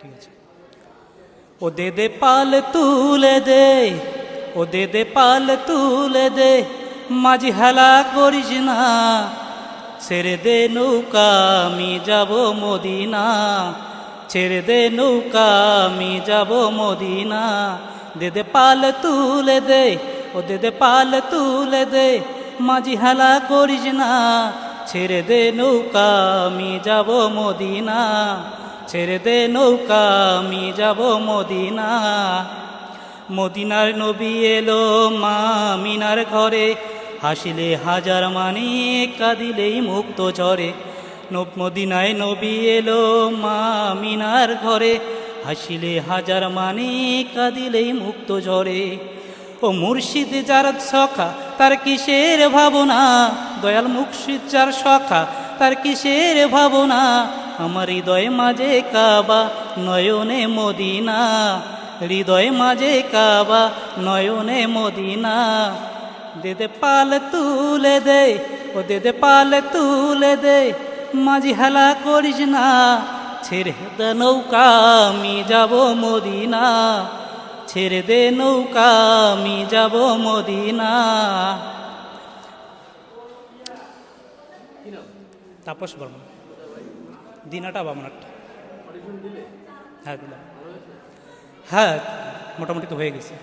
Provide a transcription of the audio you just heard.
ঠিক আছে। ও দে দে পাল তুলে দে, ও দে দে পাল তুলে দে, মাঝি হেলা করিস না, ছেড়ে দে নৌকা, আমি যাব মদিনা, ছেড়ে দে নৌকা, আমি যাব মদিনা। দে দে পাল তুলে দে, ও দে দে পাল তুলে দে, মাঝি হেলা করিস না, ছেড়ে দে নৌকা, আমি যাব মদিনা। ছেড়ে দে নৌকা, আমি যাব মদিনা। মদিনার নবী এলো মা মিনার ঘরে, হাসিলে হাজার মানে কাঁদিলেই মুক্ত ঝরে মদিনায় নবী এলো মা মিনার ঘরে, হাসিলে হাজার মানে কাঁদিলেই মুক্ত ঝরে ও মুর্শিদ যার সখা তার কিসের ভাবনা? দয়াল মুর্শিদ যার সখা তার কিসের ভাবনা? আমার হৃদয় মাঝে কাবা, নয়নে মদিনা। হৃদয় মাঝে কাবা, নয়নে মদিনা। দে দে পাল তুলে দে, ও দে দে পাল তুলে দে। মাঝি হেলা করিস না, ছেড়ে দে নৌকা, আমি যাব মদিনা। ছেড়ে দে নৌকা, আমি যাব মদিনা। তাপস বর্মন। দিনাটা বামনারটা হ্যাঁ দিলাম। হ্যাঁ মোটামুটি তো হয়ে গেছে।